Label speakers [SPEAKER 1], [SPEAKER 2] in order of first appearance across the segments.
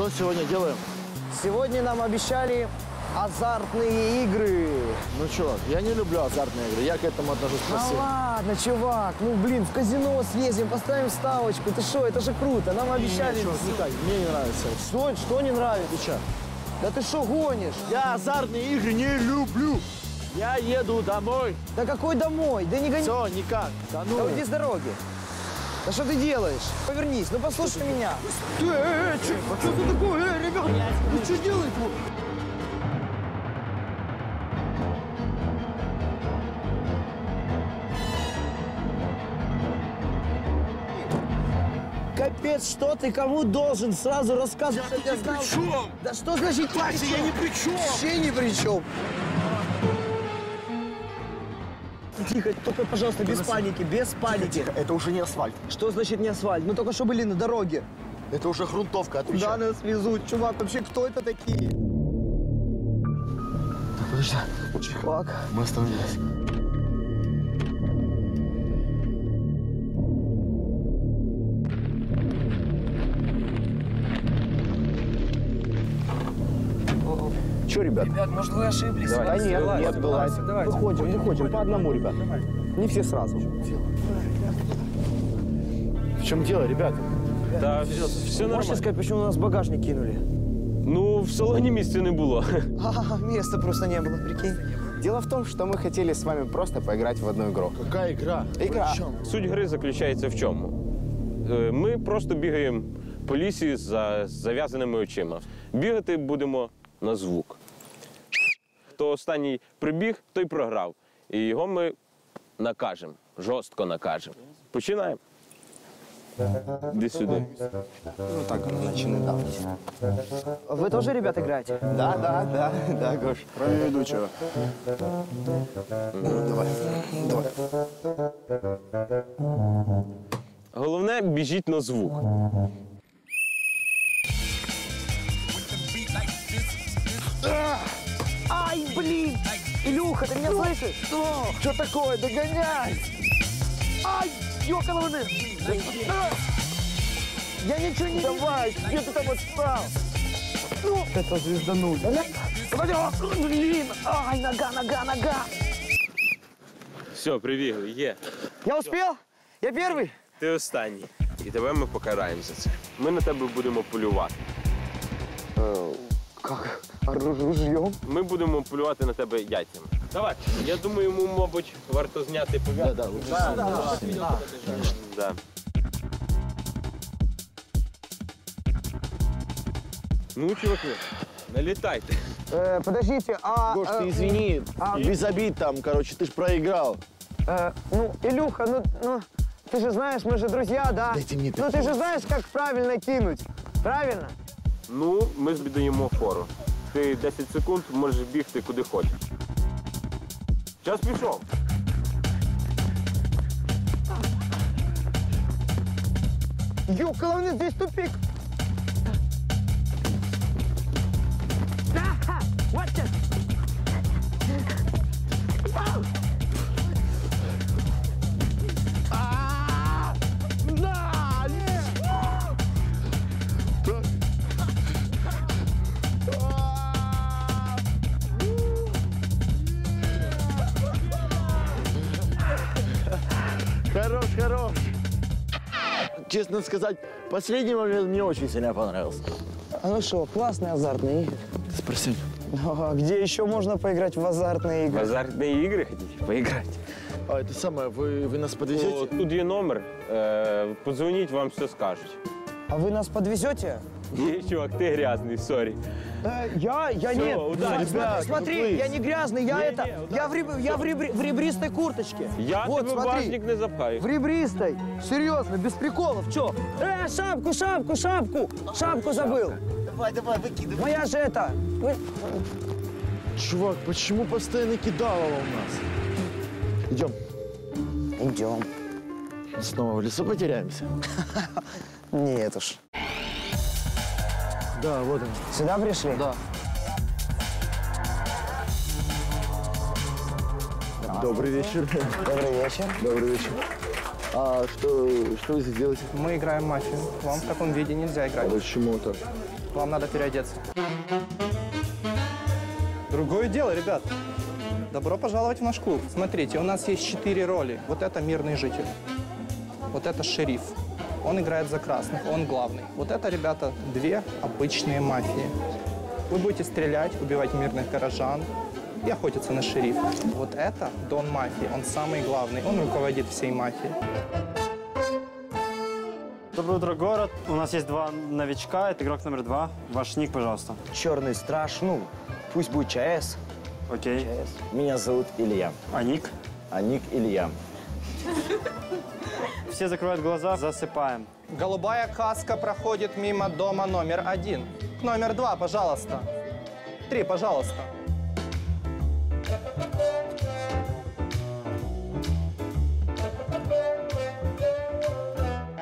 [SPEAKER 1] Что сегодня делаем?
[SPEAKER 2] Сегодня нам обещали азартные игры.
[SPEAKER 1] Ну, чувак, я не люблю азартные игры. Я к этому отношусь
[SPEAKER 2] Ну
[SPEAKER 1] пассивно.
[SPEAKER 2] ладно, чувак, ну блин, в казино съездим, поставим ставочку. Ты что, это же круто, нам обещали.
[SPEAKER 1] Не, чувак, не так. Мне не нравится.
[SPEAKER 2] Что, что не нравится?
[SPEAKER 1] Ты чё?
[SPEAKER 2] Да ты что гонишь?
[SPEAKER 1] Я азартные игры не люблю. Я еду домой.
[SPEAKER 2] Да какой домой? Да не гони.
[SPEAKER 1] Все, никак. Да ну.
[SPEAKER 2] Да уйди с дороги. Да что ты делаешь? Повернись, ну послушай меня. Ты, э, э, чё, а что ты такое? Э, ребят, вы что делаете? Капец, что ты кому должен? Сразу рассказывай, что я знал.
[SPEAKER 1] чем?
[SPEAKER 2] Да что значит
[SPEAKER 1] Вася, я ни при чем.
[SPEAKER 2] Вообще ни при чем. Тихо, только, пожалуйста, без паники, без паники.
[SPEAKER 1] Это уже не асфальт.
[SPEAKER 2] Что значит не асфальт? Мы только что были на дороге.
[SPEAKER 1] Это уже грунтовка, отвечаю.
[SPEAKER 2] нас везут, чувак? Вообще, кто это такие?
[SPEAKER 1] Подожди.
[SPEAKER 2] Чувак.
[SPEAKER 1] Мы остановились.
[SPEAKER 2] Че, ребят?
[SPEAKER 3] Ребят, может, вы ошиблись?
[SPEAKER 2] Да нет, нет, бывает.
[SPEAKER 3] давайте.
[SPEAKER 2] Выходим, выходим, по одному, ребят. Не все сразу.
[SPEAKER 1] В чем дело, ребята?
[SPEAKER 4] Та все, все
[SPEAKER 2] Можете
[SPEAKER 4] нормально.
[SPEAKER 2] сказать, почему нас багажник кинули?
[SPEAKER 4] Ну, в салоні місця не було.
[SPEAKER 2] А, места просто не было, прикинь.
[SPEAKER 5] Дело в том, что мы хотели с вами просто поиграть в одну игру.
[SPEAKER 1] Какая игра?
[SPEAKER 5] Игра.
[SPEAKER 1] При чем?
[SPEAKER 4] Суть гри заключається в чому? Е, Ми просто бігаємо по лісі за з зав'язаними очима. Бігати будемо на звук. Хто останній прибіг, той програв. І його ми накажемо, жорстко накажемо. Починаємо. Іди сюди.
[SPEAKER 5] Ну так, оно наче недавно.
[SPEAKER 2] Вы тоже, ребят, играете?
[SPEAKER 5] Да, да, да, да, Гош.
[SPEAKER 1] Кроме ведущего.
[SPEAKER 5] Ну, давай, давай.
[SPEAKER 4] Головне, біжіть на звук.
[SPEAKER 2] блин! Илюха, ты меня слышишь? Что? Что такое? Догоняй! Ай, ёкалованы! Я ничего не Давай, где ты там отстал? Ну, это звездануть. Давай, о, блин! Ай, нога, нога, нога!
[SPEAKER 4] Все, прибігли, є.
[SPEAKER 2] Я успел? Я первый?
[SPEAKER 4] Ти останній. І тебе ми покараємо за це. Ми на тебе будемо полювати.
[SPEAKER 2] Как? Ружьем?
[SPEAKER 4] Ми будемо полювати на тебе яйцями. Давай. Я думаю, йому, мабуть, варто зняти пов'язку.
[SPEAKER 1] Да, лучше.
[SPEAKER 4] Да. Ну, чуваки, налітайте.
[SPEAKER 2] Э, подождите, а...
[SPEAKER 1] Гош,
[SPEAKER 2] э,
[SPEAKER 1] ты извини,
[SPEAKER 2] а-
[SPEAKER 1] без обид там, короче, ты ж проиграл.
[SPEAKER 2] Э, ну, Илюха, ну, ну, ты же знаешь, мы же друзья, да?
[SPEAKER 1] Дайте мне
[SPEAKER 2] Ну, ты же знаешь, как правильно кинуть. Правильно?
[SPEAKER 4] Ну, ми тобі даємо фору. Ти 10 секунд можеш бігти куди хочеш. Час пішов.
[SPEAKER 2] Ёкаловны, здесь тупик.
[SPEAKER 1] Хорош, хорош. Честно сказать, последний момент мне очень сильно понравился.
[SPEAKER 2] А ну что, классные азартные игры.
[SPEAKER 1] Спроси.
[SPEAKER 2] А где еще можно поиграть в азартные
[SPEAKER 4] В
[SPEAKER 2] игры?
[SPEAKER 4] азартні ігри хотіть поіграти.
[SPEAKER 1] А это самое, вы, вы нас
[SPEAKER 4] О,
[SPEAKER 1] подвезете?
[SPEAKER 4] тут є номер. Е, подзвоніть, вам все скажуть.
[SPEAKER 2] А вы нас подвезете?
[SPEAKER 4] Ні, чувак, ти грязний, сорі.
[SPEAKER 2] Э, я, я
[SPEAKER 4] Всё,
[SPEAKER 2] нет.
[SPEAKER 4] удачи.
[SPEAKER 2] Смотри,
[SPEAKER 1] Ребят,
[SPEAKER 2] смотри,
[SPEAKER 1] ну,
[SPEAKER 2] я не грязный, я
[SPEAKER 4] Не,
[SPEAKER 2] это,
[SPEAKER 4] не,
[SPEAKER 2] я, в, реб- я в, ребри- в ребристой курточке.
[SPEAKER 4] Я
[SPEAKER 2] вот,
[SPEAKER 4] тебе
[SPEAKER 2] смотри.
[SPEAKER 4] не запхаю.
[SPEAKER 2] В ребристой. Серьезно, без приколов. Чё? Э, шапку, шапку, шапку. Шапку забыл.
[SPEAKER 5] Давай, давай, выкидывай.
[SPEAKER 2] Моя же это. Вы-
[SPEAKER 1] Чувак, почему постоянно кидалово у нас? Идем.
[SPEAKER 2] Идем.
[SPEAKER 1] Снова в лесу потеряемся.
[SPEAKER 2] Нет уж.
[SPEAKER 1] Да, вот он.
[SPEAKER 2] Сюда пришли?
[SPEAKER 1] Да. Добрый вечер.
[SPEAKER 2] Добрый вечер.
[SPEAKER 1] Добрый вечер. А что, что вы здесь делаете?
[SPEAKER 6] Мы играем мафию. Вам в таком виде нельзя играть.
[SPEAKER 1] Почему так?
[SPEAKER 6] Вам надо переодеться. Другое дело, ребят. Добро пожаловать в наш клуб. Смотрите, у нас есть четыре роли. Вот это мирный житель. Вот это шериф. Он играет за красных, он главный. Вот это, ребята, две обычные мафии. Вы будете стрелять, убивать мирных горожан и охотиться на шерифа. Вот это Дон мафии, он самый главный, он руководит всей мафией.
[SPEAKER 7] Доброе утро, город. У нас есть два новичка. Это игрок номер два. Ваш ник, пожалуйста.
[SPEAKER 8] Черный страж, ну, пусть будет ЧС.
[SPEAKER 7] Окей.
[SPEAKER 8] Меня зовут Илья.
[SPEAKER 7] А ник?
[SPEAKER 8] А ник Илья.
[SPEAKER 7] Все закрывают глаза, засыпаем.
[SPEAKER 6] Голубая каска проходит мимо дома номер один. Номер два, пожалуйста. Три, пожалуйста.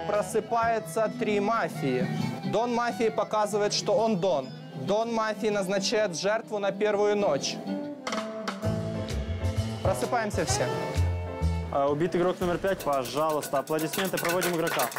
[SPEAKER 6] Просыпается три мафии. Дон мафии показывает, что он Дон. Дон мафии назначает жертву на первую ночь. Просыпаемся все.
[SPEAKER 7] А, убит игрок номер пять, пожалуйста. Аплодисменты. Проводим игрока.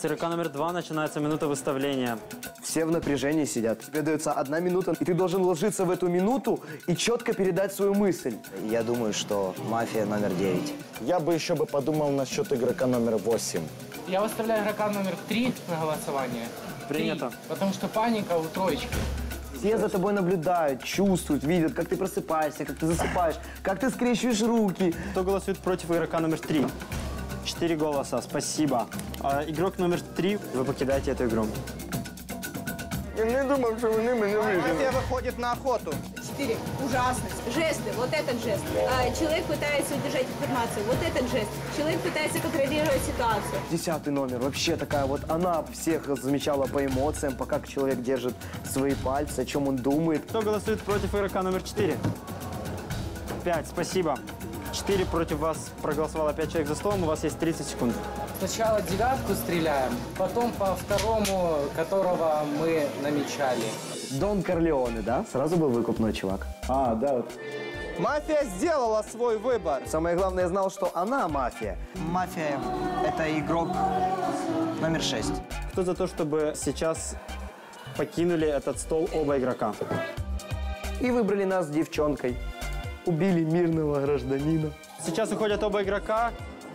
[SPEAKER 7] С игрока номер два начинается минута выставления.
[SPEAKER 2] Все в напряжении сидят. Тебе дается одна минута, и ты должен ложиться в эту минуту и четко передать свою мысль.
[SPEAKER 8] Я думаю, что мафия номер девять.
[SPEAKER 1] Я бы еще бы подумал насчет игрока номер 8.
[SPEAKER 9] Я выставляю игрока номер три на голосование.
[SPEAKER 7] Принято.
[SPEAKER 9] Три, потому что паника у троечки.
[SPEAKER 2] Все за тобой наблюдают, чувствуют, видят, как ты просыпаешься, как ты засыпаешь, как ты скрещиваешь руки.
[SPEAKER 7] Кто голосует против игрока номер три? Четыре голоса. Спасибо. А, игрок номер три, вы покидаете эту игру.
[SPEAKER 1] Я не думал, что вы меня
[SPEAKER 6] Мафия выходит на охоту.
[SPEAKER 10] Четыре. Ужасность. Жесты. Вот этот жест. А, Человек пытается удержать информацию. Вот этот жест. Человек пытается контролировать ситуацию.
[SPEAKER 2] Десятый номер, вообще такая вот, она всех замечала по эмоциям, по как человек держит свои пальцы, о чем он думает.
[SPEAKER 7] Кто голосует против игрока номер четыре? Пять. Спасибо. Четыре против вас проголосовало пять человек за столом. У вас есть 30 секунд.
[SPEAKER 9] Сначала девятку стреляем, потом по второму, которого мы намечали.
[SPEAKER 2] Дон Корлеоне, да? Сразу был выкупной чувак.
[SPEAKER 1] А, да, вот.
[SPEAKER 6] Мафия сделала свой выбор.
[SPEAKER 2] Самое главное, я знал, что она мафия.
[SPEAKER 8] Мафия – это игрок номер шесть.
[SPEAKER 7] Кто за то, чтобы сейчас покинули этот стол оба игрока?
[SPEAKER 2] И выбрали нас с девчонкой. Убили мирного гражданина.
[SPEAKER 7] Сейчас уходят оба игрока,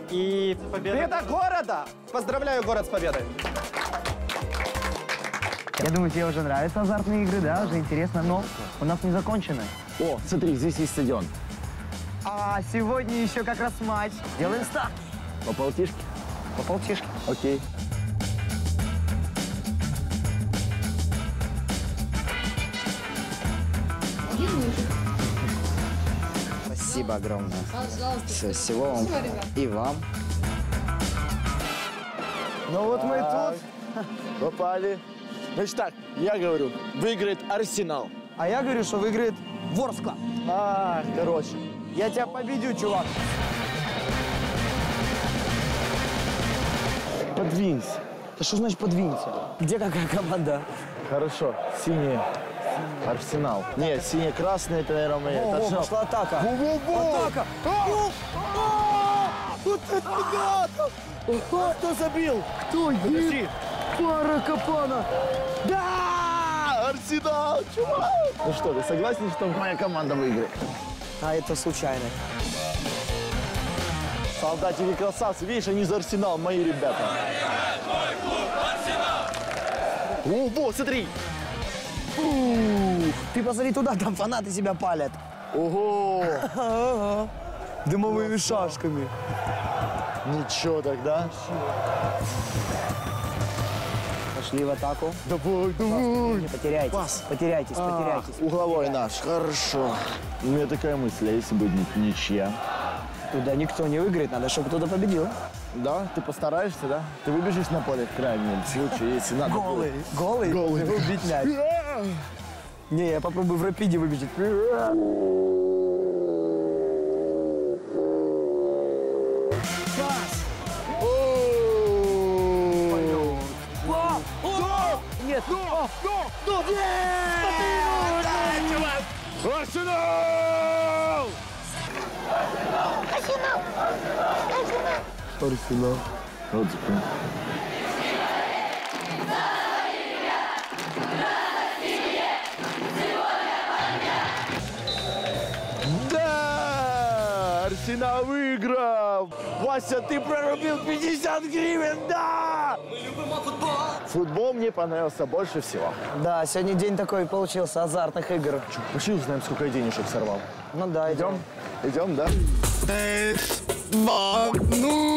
[SPEAKER 7] и победа...
[SPEAKER 6] Победа города! Поздравляю город с победой.
[SPEAKER 8] Я думаю, тебе уже нравятся азартные игры, да? Уже интересно, но у нас не закончено.
[SPEAKER 1] О, смотри, здесь есть стадион.
[SPEAKER 8] А сегодня еще как раз матч. Делаем старт.
[SPEAKER 1] По полтишке?
[SPEAKER 8] По полтишке.
[SPEAKER 1] Окей.
[SPEAKER 8] Спасибо огромное. Все, всего вам и вам.
[SPEAKER 1] Ну вот мы тут. Попали. Значит так, я говорю, выиграет Арсенал.
[SPEAKER 2] А я говорю, что выиграет Ворскла.
[SPEAKER 1] А, короче.
[SPEAKER 2] Я тебя победю, чувак.
[SPEAKER 1] Подвинься.
[SPEAKER 2] Да что значит подвинься? Где какая команда?
[SPEAKER 1] Хорошо. Синий. Арсенал. Нет, синий-красный, это, наверное, мы.
[SPEAKER 2] О,
[SPEAKER 1] Арсенал.
[SPEAKER 2] пошла атака.
[SPEAKER 1] Атака! Вот это ребята! Кто забил? Кто? Подожди.
[SPEAKER 2] Пара Капана.
[SPEAKER 1] Да! Арсенал, чувак! Ну что, ты согласен, что моя команда выиграет?
[SPEAKER 2] А это случайно.
[SPEAKER 1] Солдатики красавцы, видишь, они за Арсенал, мои ребята. О, во, смотри!
[SPEAKER 2] Ух, ты посмотри туда, там фанаты себя палят.
[SPEAKER 1] Ого!
[SPEAKER 2] Дымовыми шашками.
[SPEAKER 1] Ничего тогда.
[SPEAKER 2] Пошли в атаку.
[SPEAKER 1] Давай, давай!
[SPEAKER 2] Не потеряйтесь.
[SPEAKER 1] Пас.
[SPEAKER 2] Потеряйтесь,
[SPEAKER 1] А,
[SPEAKER 2] потеряйтесь.
[SPEAKER 1] угловой наш, хорошо. У меня такая мысль, а если будет ни- ничья?
[SPEAKER 2] Туда никто не выиграет, надо, чтобы кто-то победил.
[SPEAKER 1] Да? Ты постараешься, да? Ты выбежишь на поле в крайнем случае, если надо.
[SPEAKER 2] Голый. Голый?
[SPEAKER 1] Голый.
[SPEAKER 2] Убить мяч. Не, я попробую в рапиде выбежать. Нет.
[SPEAKER 1] Арсенал! Арсенал. Вот закон. Да! Арсенал выиграл! Вася, ты прорубил 50 гривен, да! Мы любим футбол! Футбол мне понравился больше всего.
[SPEAKER 2] Да, сегодня день такой получился, азартных игр.
[SPEAKER 1] Пошли узнаем, сколько я денежек сорвал.
[SPEAKER 2] Ну да, идем.
[SPEAKER 1] Идем, да?
[SPEAKER 11] Два, нуль.